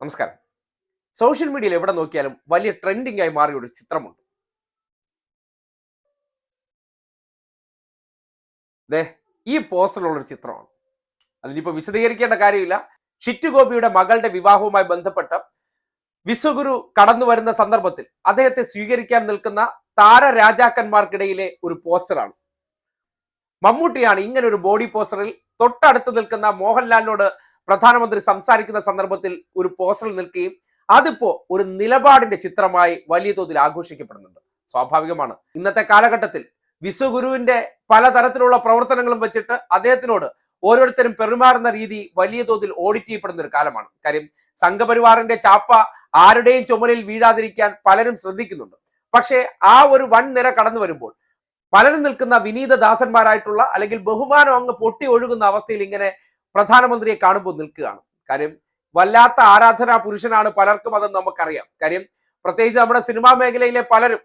നമസ്കാരം. സോഷ്യൽ മീഡിയയിൽ എവിടെ നോക്കിയാലും വലിയ ട്രെൻഡിംഗ് ആയി മാറിയ ഒരു ചിത്രമുണ്ട്. ദേ ഈ പോസ്റ്ററിലുള്ള ഒരു ചിത്രമാണ്. അതിനിപ്പോ വിശദീകരിക്കേണ്ട കാര്യമില്ല. ഷിറ്റു ഗോപിയുടെ മകളുടെ വിവാഹവുമായി ബന്ധപ്പെട്ട വിശ്വഗുരു കടന്നു വരുന്ന സന്ദർഭത്തിൽ അദ്ദേഹത്തെ സ്വീകരിക്കാൻ നിൽക്കുന്ന താരരാജാക്കന്മാർക്കിടയിലെ ഒരു പോസ്റ്ററാണ്. മമ്മൂട്ടിയാണ് ഇങ്ങനെ ഒരു ബോഡി പോസ്റ്ററിൽ തൊട്ടടുത്ത് നിൽക്കുന്ന മോഹൻലാലിനോട് പ്രധാനമന്ത്രി സംസാരിക്കുന്ന സന്ദർഭത്തിൽ ഒരു പോസ്റ്ററിൽ നിൽക്കുകയും അതിപ്പോ ഒരു നിലപാടിന്റെ ചിത്രമായി വലിയ തോതിൽ ആഘോഷിക്കപ്പെടുന്നുണ്ട്. സ്വാഭാവികമാണ്. ഇന്നത്തെ കാലഘട്ടത്തിൽ വിശ്വഗുരുവിന്റെ പലതരത്തിലുള്ള പ്രവർത്തനങ്ങളും വെച്ചിട്ട് അദ്ദേഹത്തിനോട് ഓരോരുത്തരും പെരുമാറുന്ന രീതി വലിയ തോതിൽ ഓഡിറ്റ് ചെയ്യപ്പെടുന്ന ഒരു കാലമാണ്. കാര്യം സംഘപരിവാറിന്റെ ചാപ്പ ആരുടെയും ചുമലിൽ വീഴാതിരിക്കാൻ പലരും ശ്രദ്ധിക്കുന്നുണ്ട്. പക്ഷേ ആ ഒരു വൻ നിര കടന്നു വരുമ്പോൾ പലരും നിൽക്കുന്ന വിനീത ദാസന്മാരായിട്ടുള്ള അല്ലെങ്കിൽ ബഹുമാനം അങ്ങ് പൊട്ടി ഒഴുകുന്ന അവസ്ഥയിൽ ഇങ്ങനെ പ്രധാനമന്ത്രിയെ കാണുമ്പോൾ നിൽക്കുകയാണ്. കാര്യം വല്ലാത്ത ആരാധനാ പുരുഷനാണ് പലർക്കും അതെന്ന് നമുക്കറിയാം. കാര്യം പ്രത്യേകിച്ച് നമ്മുടെ സിനിമാ മേഖലയിലെ പലരും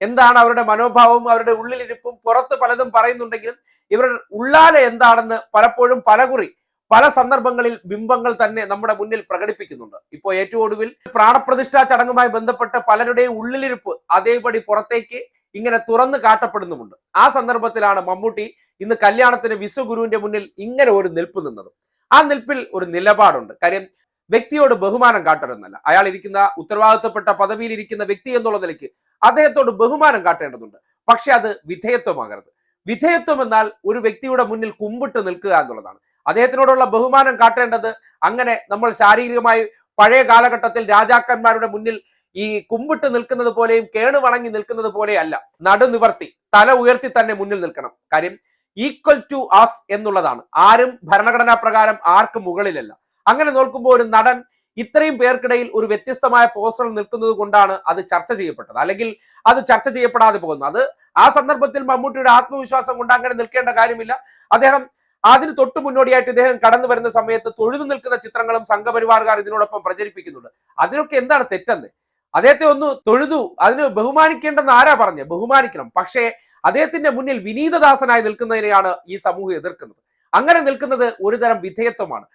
എന്താണ് അവരുടെ മനോഭാവവും അവരുടെ ഉള്ളിലിരിപ്പും പുറത്ത് പലതും പറയുന്നുണ്ടെങ്കിലും ഇവർ ഉള്ളാലെ എന്താണെന്ന് പലപ്പോഴും പലകുറി പല സന്ദർഭങ്ങളിൽ ബിംബങ്ങൾ തന്നെ നമ്മുടെ മുന്നിൽ പ്രകടിപ്പിക്കുന്നുണ്ട്. ഇപ്പോൾ ഏറ്റവും ഒടുവിൽ പ്രാണപ്രതിഷ്ഠാ ചടങ്ങുമായി ബന്ധപ്പെട്ട് പലരുടെയും ഉള്ളിലിരിപ്പ് അതേപടി പുറത്തേക്ക് ഇങ്ങനെ തുറന്നു കാട്ടപ്പെടുന്നുമുണ്ട്. ആ സന്ദർഭത്തിലാണ് മമ്മൂട്ടി ഇന്ന് കല്യാണത്തിന് വിശ്വഗുരുവിന്റെ മുന്നിൽ ഇങ്ങനെ ഒരു നിൽപ്പ് നിന്നത്. ആ നിൽപ്പിൽ ഒരു നിലപാടുണ്ട്. കാര്യം വ്യക്തിയോട് ബഹുമാനം കാട്ടണമെന്നല്ല അയാൾ ഇരിക്കുന്ന ഉത്തരവാദിത്തപ്പെട്ട പദവിയിൽ ഇരിക്കുന്ന വ്യക്തി എന്നുള്ള നിലയ്ക്ക് അദ്ദേഹത്തോട് ബഹുമാനം കാട്ടേണ്ടതുണ്ട്. പക്ഷെ അത് വിധേയത്വമാകരുത്. വിധേയത്വം എന്നാൽ ഒരു വ്യക്തിയുടെ മുന്നിൽ കുമ്പിട്ട് നിൽക്കുക എന്നുള്ളതാണ്. അദ്ദേഹത്തിനോടുള്ള ബഹുമാനം കാട്ടേണ്ടത് അങ്ങനെ നമ്മൾ ശാരീരികമായി പഴയ കാലഘട്ടത്തിൽ രാജാക്കന്മാരുടെ മുന്നിൽ ഈ കുമ്പിട്ട് നിൽക്കുന്നത് പോലെയും കേണു വണങ്ങി നിൽക്കുന്നത് പോലെയല്ല നടുനിവർത്തി തല ഉയർത്തി തന്നെ മുന്നിൽ നിൽക്കണം. കാര്യം ഈക്വൽ ടു ആസ് എന്നുള്ളതാണ്. ആരും ഭരണഘടനാ പ്രകാരം ആർക്കും മുകളിലല്ല. അങ്ങനെ നോക്കുമ്പോൾ ഒരു നടൻ ഇത്രയും പേർക്കിടയിൽ ഒരു വ്യത്യസ്തമായ പോസ്റ്റർ നിൽക്കുന്നത് കൊണ്ടാണ് അത് ചർച്ച ചെയ്യപ്പെട്ടത്. അല്ലെങ്കിൽ അത് ചർച്ച ചെയ്യപ്പെടാതെ പോകുന്നത് അത് ആ സന്ദർഭത്തിൽ മമ്മൂട്ടിയുടെ ആത്മവിശ്വാസം കൊണ്ട് അങ്ങനെ നിൽക്കേണ്ട കാര്യമില്ല. അദ്ദേഹം അതിന് തൊട്ട് മുന്നോടിയായിട്ട് ഇദ്ദേഹം കടന്നു വരുന്ന സമയത്ത് തൊഴുതു നിൽക്കുന്ന ചിത്രങ്ങളും സംഘപരിവാറുകാർ ഇതിനോടൊപ്പം പ്രചരിപ്പിക്കുന്നുണ്ട്. അതിനൊക്കെ എന്താണ് തെറ്റെന്ന്? അദ്ദേഹത്തെ ഒന്ന് തൊഴുതു. അതിന് ബഹുമാനിക്കേണ്ടെന്ന് ആരാ പറഞ്ഞ്? ബഹുമാനിക്കണം. പക്ഷേ അദ്ദേഹത്തിന്റെ മുന്നിൽ വിനീതദാസനായി നിൽക്കുന്നതിനെയാണ് ഈ സമൂഹം എതിർക്കുന്നത്. അങ്ങനെ നിൽക്കുന്നത് ഒരു തരം വിധേയത്വമാണ്.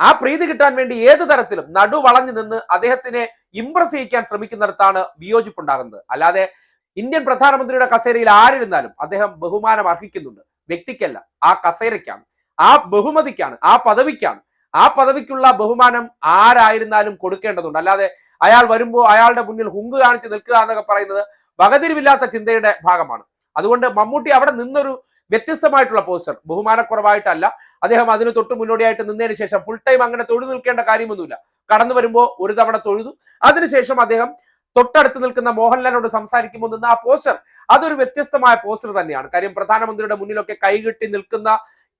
ആ പ്രീതി കിട്ടാൻ വേണ്ടി ഏത് തരത്തിലും നടുവളഞ്ഞു നിന്ന് അദ്ദേഹത്തിനെ ഇംപ്രസ് ചെയ്യിക്കാൻ ശ്രമിക്കുന്നിടത്താണ് വിയോജിപ്പുണ്ടാകുന്നത്. അല്ലാതെ ഇന്ത്യൻ പ്രധാനമന്ത്രിയുടെ കസേരയിൽ ആരിരുന്നാലും അദ്ദേഹം ബഹുമാനം അർഹിക്കുന്നുണ്ട്. വ്യക്തിക്കല്ല. ആ കസേരയ്ക്കാണ്. ആ ബഹുമതിക്കാണ്. ആ പദവിക്കാണ്. ആ പദവിക്കുള്ള ബഹുമാനം ആരായിരുന്നാലും കൊടുക്കേണ്ടതുണ്ട്. അല്ലാതെ അയാൾ വരുമ്പോൾ അയാളുടെ മുന്നിൽ ഹുങ്ക് കാണിച്ച് നിൽക്കുക എന്നൊക്കെ പറയുന്നത് വകതിരിവില്ലാത്ത ചിന്തയുടെ ഭാഗമാണ്. അതുകൊണ്ട് മമ്മൂട്ടി അവിടെ നിന്നൊരു വ്യത്യസ്തമായിട്ടുള്ള പോസ്റ്റർ ബഹുമാനക്കുറവായിട്ടല്ല. അദ്ദേഹം അതിന് തൊട്ട് മുന്നോടിയായിട്ട് നിന്നതിന് ശേഷം ഫുൾ ടൈം അങ്ങനെ തൊഴുതു നിൽക്കേണ്ട കാര്യമൊന്നുമില്ല. കടന്നു വരുമ്പോൾ ഒരു തവണ തൊഴുതു. അതിനുശേഷം അദ്ദേഹം തൊട്ടടുത്ത് നിൽക്കുന്ന മോഹൻലാലിനോട് സംസാരിക്കുമ്പോൾ നിന്ന് ആ പോസ്റ്റർ അതൊരു വ്യത്യസ്തമായ പോസ്റ്റർ തന്നെയാണ്. കാര്യം പ്രധാനമന്ത്രിയുടെ മുന്നിലൊക്കെ കൈകെട്ടി നിൽക്കുന്ന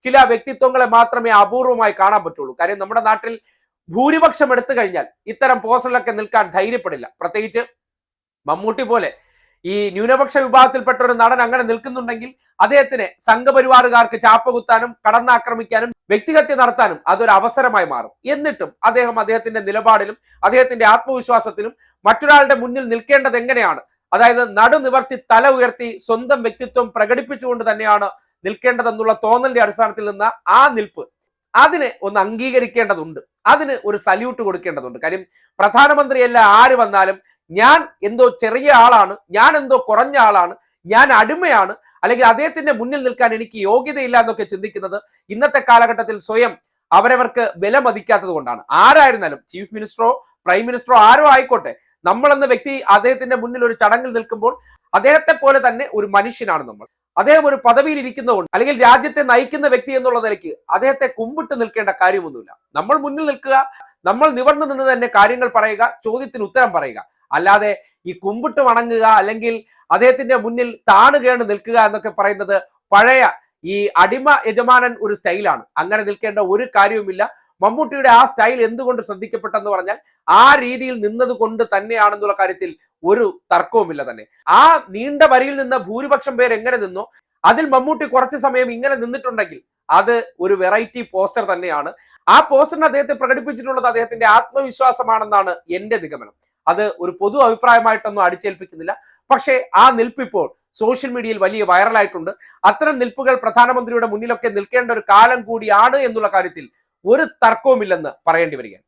ചില വ്യക്തിത്വങ്ങളെ മാത്രമേ അപൂർവമായി കാണാൻ പറ്റുള്ളൂ. കാര്യം നമ്മുടെ നാട്ടിൽ ഭൂരിപക്ഷം എടുത്തു കഴിഞ്ഞാൽ ഇത്തരം പോസ്റ്ററിലൊക്കെ നിൽക്കാൻ ധൈര്യപ്പെടില്ല. പ്രത്യേകിച്ച് മമ്മൂട്ടി പോലെ ഈ ന്യൂനപക്ഷ വിഭാഗത്തിൽപ്പെട്ട ഒരു നടൻ അങ്ങനെ നിൽക്കുന്നുണ്ടെങ്കിൽ അദ്ദേഹത്തിന് സംഘപരിവാറുകാർക്ക് ചാപ്പ കുത്താനും കടന്നാക്രമിക്കാനും വ്യക്തിഹത്യ നടത്താനും അതൊരു അവസരമായി മാറും. എന്നിട്ടും അദ്ദേഹം അദ്ദേഹത്തിന്റെ നിലപാടിലും അദ്ദേഹത്തിന്റെ ആത്മവിശ്വാസത്തിലും മറ്റൊരാളുടെ മുന്നിൽ നിൽക്കേണ്ടത് എങ്ങനെയാണ്? അതായത് നടു നിവർത്തി തല ഉയർത്തി സ്വന്തം വ്യക്തിത്വം പ്രകടിപ്പിച്ചുകൊണ്ട് തന്നെയാണ് നിൽക്കേണ്ടതെന്നുള്ള തോന്നലിന്റെ അടിസ്ഥാനത്തിൽ നിന്ന് ആ നിൽപ്പ് അതിന് ഒന്ന് അംഗീകരിക്കേണ്ടതുണ്ട്. അതിന് ഒരു സല്യൂട്ട് കൊടുക്കേണ്ടതുണ്ട്. കാര്യം പ്രധാനമന്ത്രിയല്ല ആര് വന്നാലും ഞാൻ എന്തോ ചെറിയ ആളാണ് ഞാൻ എന്തോ കുറഞ്ഞ ആളാണ് ഞാൻ അടിമയാണ് അല്ലെങ്കിൽ അദ്ദേഹത്തിന്റെ മുന്നിൽ നിൽക്കാൻ എനിക്ക് യോഗ്യതയില്ല എന്നൊക്കെ ചിന്തിക്കുന്നത് ഇന്നത്തെ കാലഘട്ടത്തിൽ സ്വയം അവരവർക്ക് വില മതിക്കാത്തത് കൊണ്ടാണ്. ആരായിരുന്നാലും ചീഫ് മിനിസ്റ്ററോ പ്രൈം മിനിസ്റ്ററോ ആരോ ആയിക്കോട്ടെ നമ്മൾ എന്ന വ്യക്തി അദ്ദേഹത്തിന്റെ മുന്നിൽ ഒരു ചടങ്ങിൽ നിൽക്കുമ്പോൾ അദ്ദേഹത്തെ പോലെ തന്നെ ഒരു മനുഷ്യനാണ് നമ്മൾ. അദ്ദേഹം ഒരു പദവിയിൽ ഇരിക്കുന്നതുകൊണ്ട് അല്ലെങ്കിൽ രാജ്യത്തെ നയിക്കുന്ന വ്യക്തി എന്നുള്ള നിലയ്ക്ക് അദ്ദേഹത്തെ കുമ്പിട്ട് നിൽക്കേണ്ട കാര്യമൊന്നുമില്ല. നമ്മൾ മുന്നിൽ നിൽക്കുക നമ്മൾ നിവർന്നു നിന്ന് തന്നെ കാര്യങ്ങൾ പറയുക ചോദ്യത്തിന് ഉത്തരം പറയുക. അല്ലാതെ ഈ കുമ്പിട്ട് വണങ്ങുക അല്ലെങ്കിൽ അദ്ദേഹത്തിന്റെ മുന്നിൽ താണുകേണ് നിൽക്കുക എന്നൊക്കെ പറയുന്നത് പഴയ ഈ അടിമ യജമാനൻ ഒരു സ്റ്റൈലാണ്. അങ്ങനെ നിൽക്കേണ്ട ഒരു കാര്യവുമില്ല. മമ്മൂട്ടിയുടെ ആ സ്റ്റൈൽ എന്തുകൊണ്ട് ശ്രദ്ധിക്കപ്പെട്ടെന്ന് പറഞ്ഞാൽ ആ രീതിയിൽ നിന്നത് കൊണ്ട് തന്നെയാണെന്നുള്ള കാര്യത്തിൽ ഒരു തർക്കവുമില്ല തന്നെ. ആ നീണ്ട വരിയിൽ നിന്ന് ഭൂരിപക്ഷം പേർ എങ്ങനെ നിന്നോ അതിൽ മമ്മൂട്ടി കുറച്ച് സമയം ഇങ്ങനെ നിന്നിട്ടുണ്ടെങ്കിൽ അത് ഒരു വെറൈറ്റി പോസ്റ്റർ തന്നെയാണ്. ആ പോസ്റ്ററിന് അദ്ദേഹത്തെ പ്രകടിപ്പിച്ചിട്ടുള്ളത് അദ്ദേഹത്തിന്റെ ആത്മവിശ്വാസമാണെന്നാണ് എന്റെ നിഗമനം. അത് ഒരു പൊതു അഭിപ്രായമായിട്ടൊന്നും അടിച്ചേൽപ്പിക്കുന്നില്ല. പക്ഷേ ആ നിൽപ്പിപ്പോൾ സോഷ്യൽ മീഡിയയിൽ വലിയ വൈറലായിട്ടുണ്ട്. അത്തരം നിൽപ്പുകൾ പ്രധാനമന്ത്രിയുടെ മുന്നിലൊക്കെ നിൽക്കേണ്ട ഒരു കാലം കൂടിയാണ് എന്നുള്ള കാര്യത്തിൽ ഒരു തർക്കവുമില്ലെന്ന് പറയേണ്ടി വരികയാണ്.